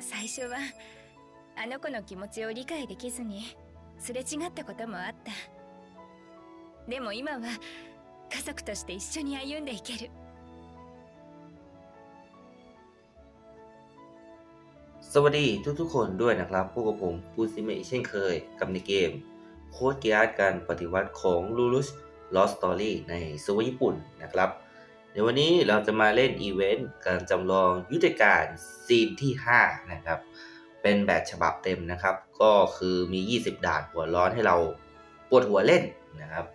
最初はあの子の気持ちを理解できずにすれ違ったこともあったでも今は家族として一緒に歩んでいける สวัสดีทุกๆคนด้วยนะครับ พวกบผมพูดซิเมอีกเช่นเคยกับในเกม โค้ดเกียร์การปฏิวัติของ l u l u s Lost Story ในสวญี่ปุ่นนะครับ ในวันนี้เราจะมาเล่นอีเวนต์การจำลองยุทธการซีนที่ 5 นะครับ เป็นแบบฉบับเต็มนะครับ ก็คือมี 20 ด่านหัวร้อนให้เราปวดหัวเล่นนะครับ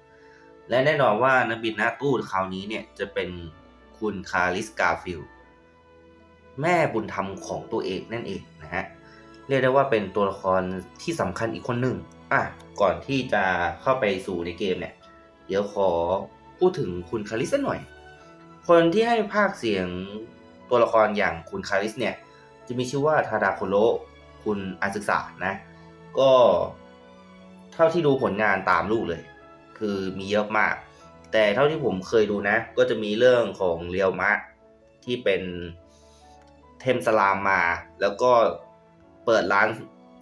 และแน่นอนว่านักบินหน้าตู้คราวนี้เนี่ยจะเป็นคุณคาริสกาฟิลแม่บุญธรรมของตัวเองนั่นเองนะฮะ เรียกได้ว่าเป็นตัวละครที่สำคัญอีกคนหนึ่งอะก่อนที่จะเข้าไปสู่ในเกมเนี่ย เดี๋ยวขอพูดถึงคุณคาริสหน่อย คนที่ให้ภาคเสียงตัวละครอย่างคุณคาริสเนี่ย จะมีชื่อว่าทาดาโคโรคุณอาศึกษานะ ก็เท่าที่ดูผลงานตามลูกเลย คือมีเยอะมาก แต่เท่าที่ผมเคยดูนะ ก็จะมีเรื่องของเรียวมะ ที่เป็นเทมสลามมา แล้วก็เปิดร้าน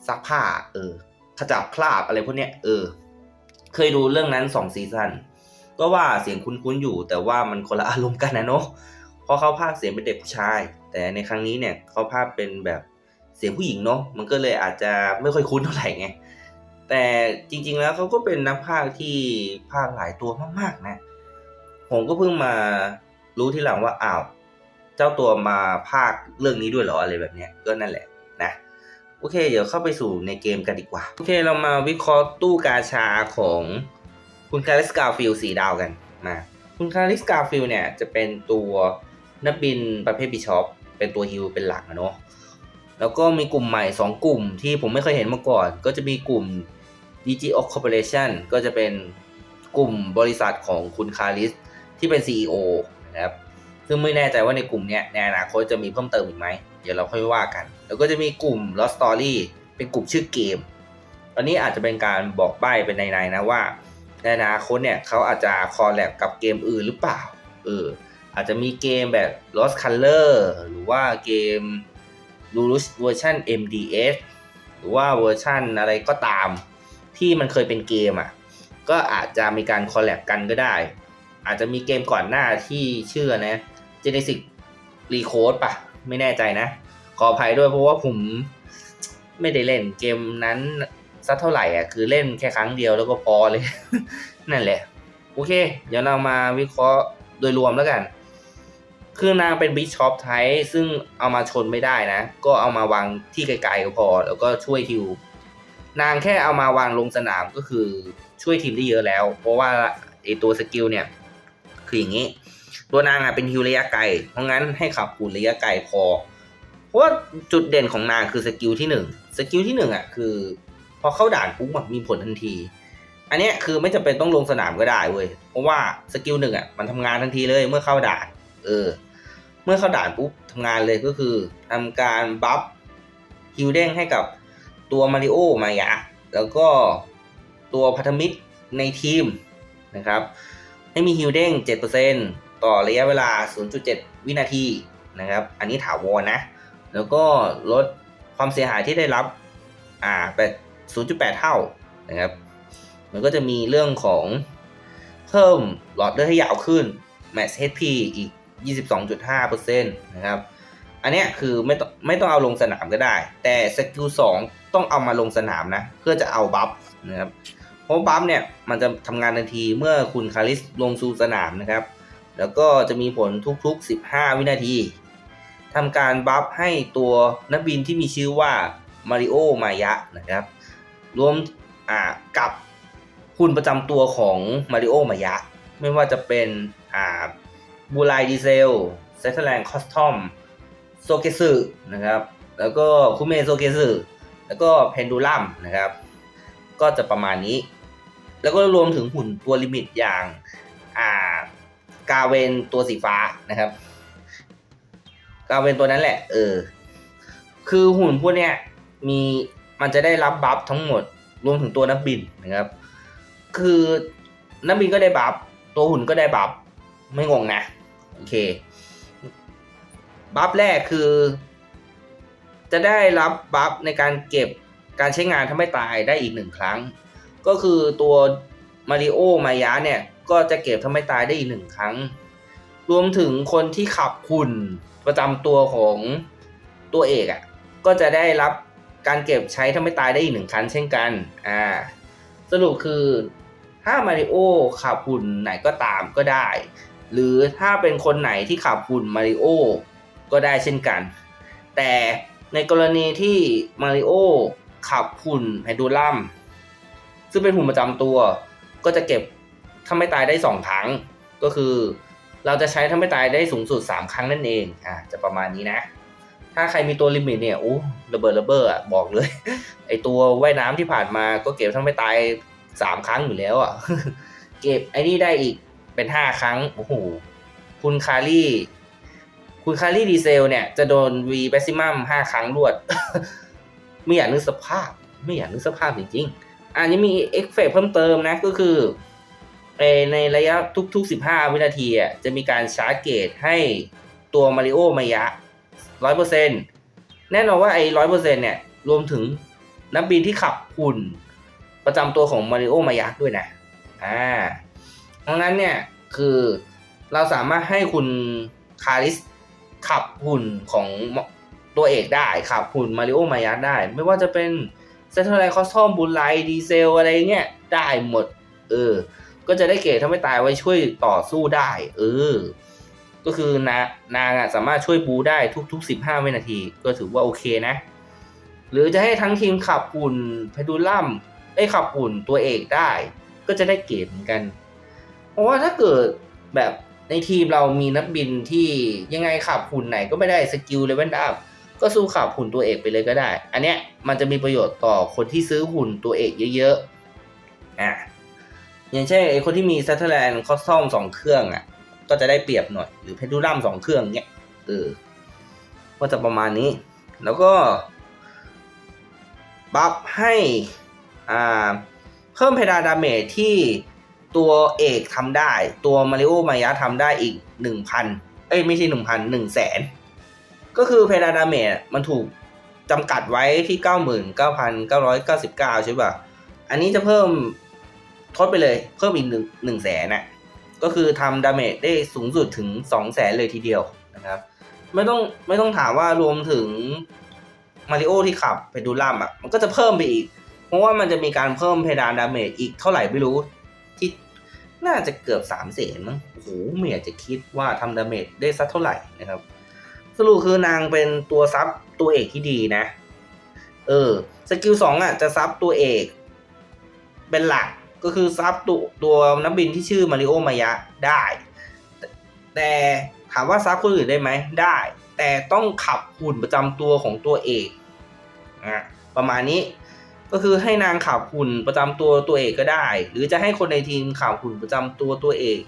ซักผ้า เออขจับคราบอะไรพวกเนี้ยเออ เคยดูเรื่องนั้นสองซีซัน ก็ว่าเสียงคุ้นๆอยู่ แต่ว่ามันคนละอารมณ์กันนะเนาะเพราะเขาพากเสียงเป็นเด็กผู้ชาย แต่ในครั้งนี้เนี่ยเขาพากเป็นแบบเสียงผู้หญิงเนาะมันก็เลยอาจจะไม่ค่อยคุ้นเท่าไหร่ไงแต่จริงๆแล้วเขาก็เป็นนักพากที่พากหลายตัวมากๆนะ ผมก็เพิ่งมารู้ทีหลังว่าอ้าวเจ้าตัวมาภาคเรื่องนี้ด้วยเหรออะไรแบบเนี้ยก็นั่นแหละนะโอเค เดี๋ยวเข้าไปสู่ในเกมกันดีกว่า โอเค เรามาวิเคราะห์ตู้กาชาของ คุณคาริสกาฟิลสีดาวกันมาคุณคาริสกาฟิลเนี่ยจะเป็นตัวนักบินประเภทบิชอปเป็นตัวฮิลเป็นหลักอะเนาะแล้วก็มีกลุ่มใหม่ 2 กลุ่มที่ผมไม่เคยเห็นมาก่อน ก็จะมีกลุ่ม DG o Corporation ก็จะเป็นกลุ่มบริษัทของคุณคาริสที่เป็น CEO นะครับซึ่งไม่แน่ใจว่าในกลุ่มเนี้ยในอนาคตจะมีเพิ่มเติมอีกไหม เดี๋ยวเราค่อยว่ากัน แล้วก็จะมีกลุ่ม Lost Story เป็นกลุ่มชื่อเกม อันนี้อาจจะเป็นการบอกใบ้เป็นในๆนะว่า ในอนาคตเนี่ยเขาอาจจะคอลแลบกับเกมอื่นหรือเปล่า เออ อาจจะมีเกมแบบ Lost Color หรือว่าเกม l u l u s เวอร์ชัน MDS หรือว่าเวอร์ชันอะไรก็ตาม ที่มันเคยเป็นเกมอะ ก็อาจจะมีการคอลแลบกันก็ได้ อาจจะมีเกมก่อนหน้าที่ชื่อนะ Genesis Recode ปะไม่แน่ใจนะ ขออภัยด้วยเพราะว่าผมไม่ได้เล่นเกมนั้น สักเท่าไหร่อะคือเล่นแค่ครั้งเดียวแล้วก็พอเลย นั่นแหละ โอเค เดี๋ยวเรามาวิเคราะห์โดยรวมแล้วกัน คือนางเป็นบิชอปไทซึ่งเอามาชนไม่ได้นะ ก็เอามาวางที่ไกลๆก็พอ แล้วก็ช่วยฮิวนางแค่เอามาวางลงสนามก็คือช่วยทีมได้เยอะแล้ว เพราะว่าไอตัวสกิลเนี่ย คืออย่างนี้ ตัวนางอะเป็นฮิวระยะไกล เพราะงั้นให้ขับหุ่นระยะไกลพอ เพราะว่าจุดเด่นของนางคือสกิลที่หนึ่งสกิลที่หนึ่งอะคือ พอเข้าด่านปุ๊บมีผลทันที อันนี้คือไม่จำเป็นต้องลงสนามก็ได้เว้ย เพราะว่าสกิลหนึ่งอะมันทำงานทันทีเลยเมื่อเข้าด่าน เออ เมื่อเข้าด่านปุ๊บทำงานเลยก็คือทำการบัฟฮิวเด้งให้กับตัวมาริโอมายะแล้วก็ตัวพันธมิตรในทีมนะครับ ให้มีฮิลเด้ง7%ต่อระยะเวลา 0.7 วินาทีนะครับ อันนี้ถาวรนะ แล้วก็ลดความเสียหายที่ได้รับ อ่าแบบ 0.8 เท่านะครับ มันก็จะมีเรื่องของเพิ่มหลอดเลือดให้ยาวขึ้น Max HP อีก 22.5%นะครับ อันนี้คือไม่ต้องไม่ต้องเอาลงสนามก็ได้ แต่สกิล2ต้องเอามาลงสนามนะ เพื่อจะเอาบัฟนะครับ เพราะบัฟเนี่ยมันจะทำงานทันทีเมื่อคุณคาริสลงสู่สนามนะครับ แล้วก็จะมีผลทุกๆ 15 วินาทีทำการบัฟให้ตัวนักบินที่มีชื่อว่ามาริโอมายะนะครับ รวมอ่ากับหุ่นประจำตัวของมาริโอมายะ ไม่ว่าจะเป็นอ่าบูไลดีเซลเซตแลนด์คอสตอมโซเกสึนะครับ แล้วก็คุเมโซเกสึแล้วก็เพนดูลัมนะครับ ก็จะประมาณนี้ แล้วก็รวมถึงหุ่นตัวลิมิตอย่างอ่ากาเวนตัวสีฟ้านะครับ กาเวนตัวนั้นแหละ เออ คือหุ่นพวกเนี้ยมี มันจะได้รับบัฟทั้งหมดรวมถึงตัวนักบินนะครับ คือนักบินก็ได้บัฟตัวหุ่นก็ได้บัฟไม่งงนะโอเคบัฟแรกคือ จะได้รับบัฟในการเก็บการใช้งานทำให้ตายได้อีกหนึ่งครั้ง ก็คือตัวมาริโอมายะเนี่ยก็จะเก็บทำให้ตายได้อีกหนึ่งครั้ง รวมถึงคนที่ขับหุ่นประจำตัวของตัวเอกอะ่ะก็จะได้รับ การเก็บใช้ทำให้ตายได้อีกหนึ่งครั้งเช่นกัน อ่า สรุปคือถ้ามาริโอขับหุ่นไหนก็ตามก็ได้ หรือถ้าเป็นคนไหนที่ขับหุ่นมาริโอก็ได้เช่นกัน แต่ในกรณีที่มาริโอขับหุ่นไฮดูลัมซึ่งเป็นหุ่นประจำตัว ก็จะเก็บทำให้ตายได้สองครั้ง ก็คือ เราจะใช้ทำให้ตายได้สูงสุด 3 ครั้งนั่นเอง อะจะประมาณนี้นะ ถ้าใครมีตัวลิมิตเนี่ยโอ้ระเบิดระเบ้ออะบอกเลย ไอตัวว่ายน้ำที่ผ่านมาก็เก็บทำให้ตายสามครั้งอยู่แล้วอะ เก็บไอ้นี่ได้อีกเป็นห้าครั้ง โอ้โห คุณคารี่ คุณคารี่ดีเซลเนี่ย จะโดนวีแบซิมัมห้าครั้งรวด ไม่อยากนึกสภาพ ไม่อยากนึกสภาพจริงๆ อันนี้มีเอฟเฟกต์เพิ่มเติมนะก็คือในระยะทุกๆ 15 วินาทีจะมีการชาร์จเกตให้ตัวมาริโอมายะ ร้อยเปอร์เซ็นแน่นอนว่าไอ้ร้อยเปอร์เซ็นเนี่ยรวมถึงนักบินที่ขับหุ่นประจำตัวของมาริโอมายะด้วยนะอ่าดังนั้นเนี่ยคือเราสามารถให้คุณคาริสขับหุ่นของตัวเอกได้ขับหุ่นมาริโอมายะได้ ไม่ว่าจะเป็นเซนเทอร์ไลคอสทอมบุลไลดีเซลอะไรเงี้ยได้หมด เออ ก็จะได้เกรดถ้าไม่ตายไว้ช่วยต่อสู้ได้ เออ ก็คือนานางสามารถช่วยบูได้ทุกๆ 15 วินาที ก็ถือว่าโอเคนะ หรือจะให้ทั้งทีมขับหุ่นเพดูลัมไอ้ขับหุ่นตัวเอกได้ ก็จะได้เกรดเหมือนกัน เพราะว่าถ้าเกิดแบบในทีมเรามีนักบินที่ยังไงขับหุ่นไหนก็ไม่ได้สกิลเลเวลอัพก็สู้ขับหุ่นตัวเอกไปเลยก็ได้ อันเนี้ยมันจะมีประโยชน์ต่อคนที่ซื้อหุ่นตัวเอกเยอะๆอะอย่างเช่นไอคนที่มีซัตเทอร์แลนด์คอสตอมสองเครื่องอะ ก็จะได้เปรียบหน่อย หรือเพดูลัมสองเครื่องเนี้ยเออก็จะประมาณนี้ แล้วก็บัฟให้อ่าเพิ่มเพดานดาเมจที่ตัวเอกทำได้ ตัวมาริโอมายะทำได้อีกหนึ่งพันเอ้ยไม่ใช่หนึ่งพันหนึ่งแสนก็คือเพดานดาเมจมันถูกจำกัดไว้ที่เก้าหมื่นเก้าพันเก้าร้อยเก้าสิบเก้าใช่ป่ะ อันนี้จะเพิ่มทดไปเลย เพิ่มอีกหนึ่งหนึ่งแสนนะ ก็คือทำดาเมจได้สูงสุดถึงสองแสนเลยทีเดียวนะครับ ไม่ต้องไม่ต้องถามว่ารวมถึงมาริโอที่ขับไปดูลัมอะมันก็จะเพิ่มไปอีก เพราะว่ามันจะมีการเพิ่มเพดานดาเมจอีกเท่าไหร่ไม่รู้ที่น่าจะเกือบสามแสนมั้งโอ้โหไม่อยากจะคิดว่าทำดาเมจได้สักเท่าไหร่นะครับ สรุปคือนางเป็นตัวซับตัวเอกที่ดีนะ เออ สกิลสองอะจะซับตัวเอก เป็นหลัก ก็คือซับตัวตัวนักบินที่ชื่อมาริโอมายะได้ แต่ถามว่าซับคนอื่นได้ไหมได้ แต่ต้องขับหุ่นประจำตัวของตัวเอกอะประมาณนี้ก็คือให้นางขับหุ่นประจำตัวตัวเอกก็ได้ หรือจะให้คนในทีมขับหุ่นประจำตัวตัวเอก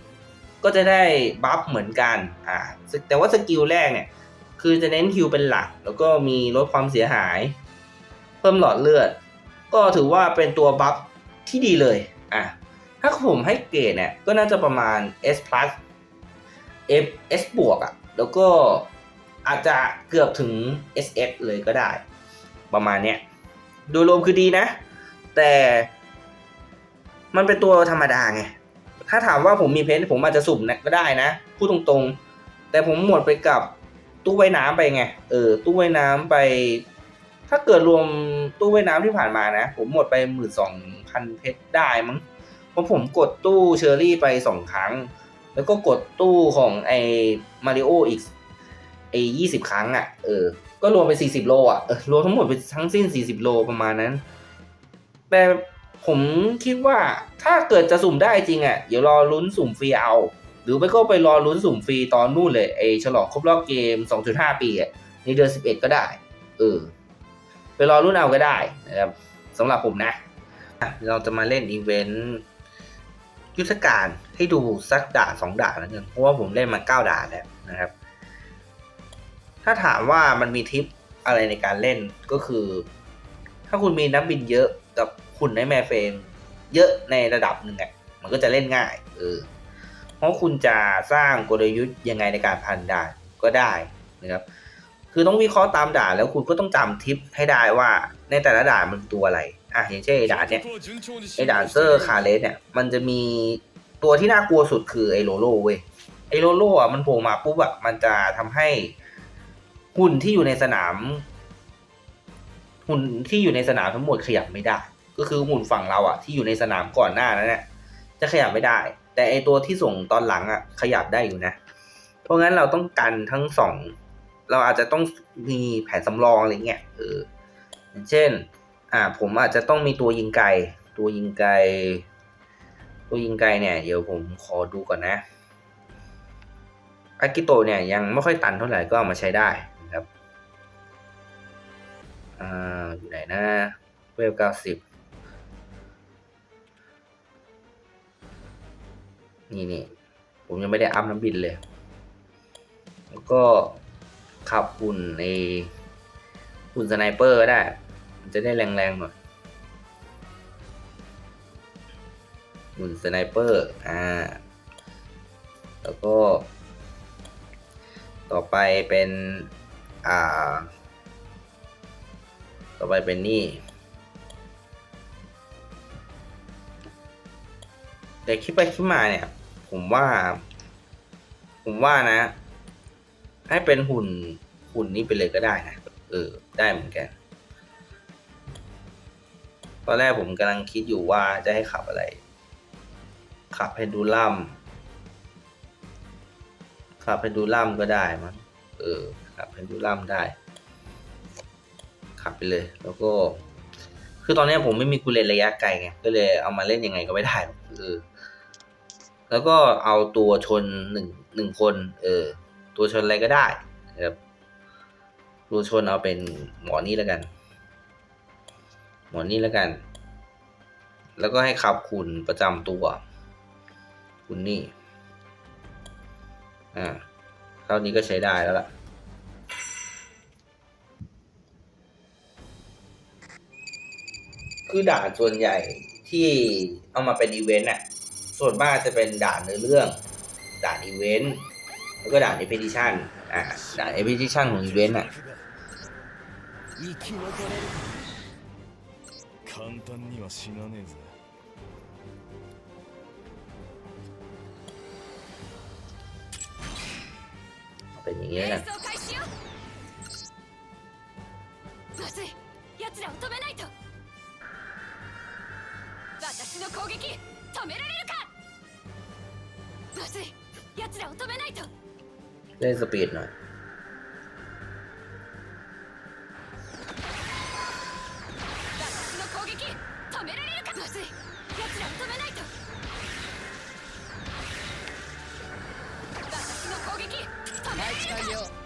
ก็จะได้บัฟเหมือนกันอ่าแต่ว่าสกิลแรกเนี่ยคือจะเน้นฮิวเป็นหลัก แล้วก็มีลดความเสียหาย เพิ่มหลอดเลือด ก็ถือว่าเป็นตัวบัฟที่ดีเลย อะถ้าผมให้เกรดเนี่ยก็น่าจะประมาณ S plus F S บวกอะแล้วก็อาจจะเกือบถึง SS เลยก็ได้ ประมาณเนี้ยโดยรวมคือดีนะ แต่มันเป็นตัวธรรมดาไง ถ้าถามว่าผมมีเพนผมอาจจะสุ่มนะก็ได้นะ พูดตรงๆ แต่ผมหมดไปกับตู้ไว่ายน้ำไปไง เออ ตู้ไว่ายน้ำไป ถ้าเกิดรวมตู้ว่ายน้ำที่ผ่านมานะ ผมหมดไปหมื่นสองพันเพชรได้มั้งเพราะผมกดตู้เชอร์รี่ไปสองครั้ง แล้วก็กดตู้ของไอมาริโออีกไอยี่สิบครั้งอะ่ะ เออ ก็รวมไปสี่สิบโลอะ่ะ เออ รวมทั้งหมดเป็นทั้งสิ้นสี่สิบโลประมาณนั้น แต่ผมคิดว่าถ้าเกิดจะสุ่มได้จริงอะ่ะ เดี๋ยวรอลุ้นสุ่มฟรีเอา หรือไม่ก็ไปรอลุ้นสุ่มฟรีตอนนู่นเลยไอฉลองครบรอบเกม 2.5 ปีอะในเดือน11 ก็ได้ เออ ไปรอรุ่นเอาก็ได้นะครับสำหรับผมนะ เราจะมาเล่นอีเวนต์ยุทธการให้ดูสักด่านสองด่านแล้วกันเพราะว่าผมเล่นมาเก้าด่านแล้วนะครับ ถ้าถามว่ามันมีทิปอะไรในการเล่นก็คือ ถ้าคุณมีนักบินเยอะกับคุณในแมฟเฟรมเยอะในระดับหนึ่งอะมันก็จะเล่นง่ายเออเพราะคุณจะสร้างกลยุทธ์ยังไงในการพันด่านก็ได้นะครับ คือต้องวิเคราะห์ตามด่านแล้วคุณก็ต้องจำทิปให้ได้ว่าในแต่ละด่านมันตัวอะไรอะอย่างเช่นไอ้ด่านเนี่ยไอ้ด่านเซอร์คาเลสเนี่ยมันจะมีตัวที่น่ากลัวสุดคือไอ้โลโลเว้ยไอ้โลโลอะมันโผล่มาปุ๊บอะมันจะทำให้หุ่นที่อยู่ในสนามหุ่นที่อยู่ในสนามทั้งหมดขยับไม่ได้ ก็คือหุ่นฝั่งเราอะที่อยู่ในสนามก่อนหน้านั้นเนี่ยจะขยับไม่ได้ แต่ไอตัวที่ส่งตอนหลังอะขยับได้อยู่นะ เพราะงั้นเราต้องกันทั้งสอง เราอาจจะต้องมีแผนสำรองอะไรเงี้ยเอออย่างเช่น อ่า ผมอาจจะต้องมีตัวยิงไกล ตัวยิงไกล ตัวยิงไกลเนี่ย เดี๋ยวผมขอดูก่อนนะอากิโตะเนี่ยยังไม่ค่อยตันเท่าไหร่ก็เอามาใช้ได้นะครับ อ่า อยู่ไหนนะเวลเก้าสิบนี่นี่ผมยังไม่ได้อัพน้ำบินเลย แล้วก็ ขับหุ่นในหุ่นสไนเปอร์ก็ได้ มันจะได้แรงๆหน่อยหุ่นสไนเปอร์อ่าแล้วก็ ต่อไปเป็น อ่า ต่อไปเป็นนี่แต่คิดไปคิดมาเนี่ย ผมว่า ผมว่านะ ให้เป็นหุ่นหุ่นนี้ไปเลยก็ได้นะเออ ได้เหมือนกัน ตอนแรกผมกำลังคิดอยู่ว่าจะให้ขับอะไร ขับเพนดูลัมขับเพนดูลัมก็ได้มั้งเออขับเพนดูลัมได้ ขับไปเลย แล้วก็ คือตอนนี้ผมไม่มีกุเลนระยะไกลไงก็เลยเอามาเล่นยังไงก็ไม่ได้เออแล้วก็เอาตัวชนหนึ่งหนึ่งคน เออ ตัวชนอะไรก็ได้นะครับตัวชนเอาเป็นหมอนี่แล้วกัน หมอนี่แล้วกัน แล้วก็ให้ขับคุณประจำตัว คุณนี่อ่าเท่านี้ก็ใช้ได้แล้วล่ะคือด่านส่วนใหญ่ที่เอามาเป็นอีเวนต์อะ ส่วนมากจะเป็นด่านเนื้อเรื่อง ด่านอีเวนต์ แล้วก็ด่านเอพิทิชันอ่า ด่านเอพิทิชันของอีเวนต์อ่ะ 生き残れるか簡単には死なねえぜ เป็นอย่างนี้แล้วกัน 演奏開始よまずい奴らを止めないと私の攻撃止められるかまずい奴らを止めないと เล่นสปีดหน่อย 私の攻撃止められるかまずい奴らを止めないと私の攻撃止められる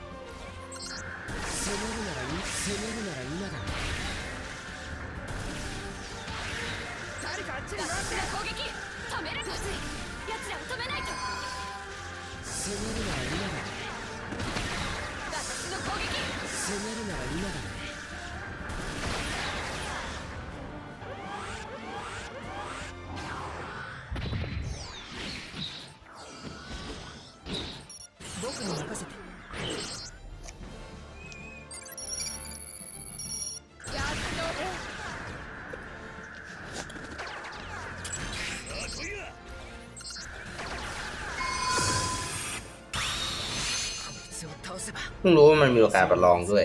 เพิ่งรู้ว่ามันมีโอกาสประลองด้วย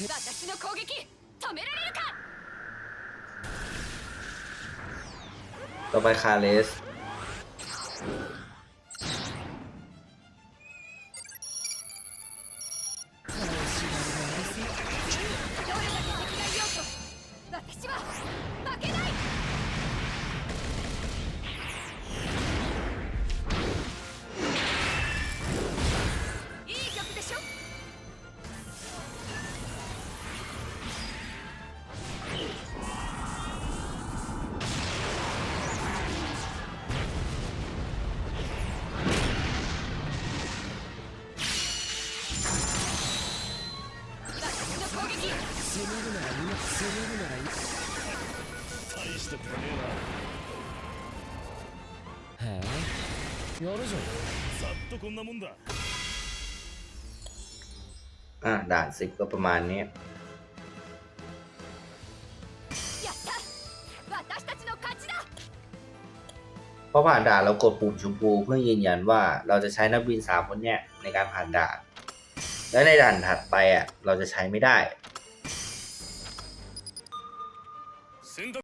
せ私の攻撃止められるか ต่อไปคาเลส したことねへえやるじゃんえなざっとこんなもんだ อ่ะด่านสิบก็ประมาณนี้ やった私たちの勝ちだ พอผ่านด่านเรากดปุ่มชมพูเพื่อยืนยันว่าเราจะใช้นักบินสามคนเนี้ยในการผ่านด่าน และในด่านถัดไปอ่ะเราจะใช้ไม่ได้ 選択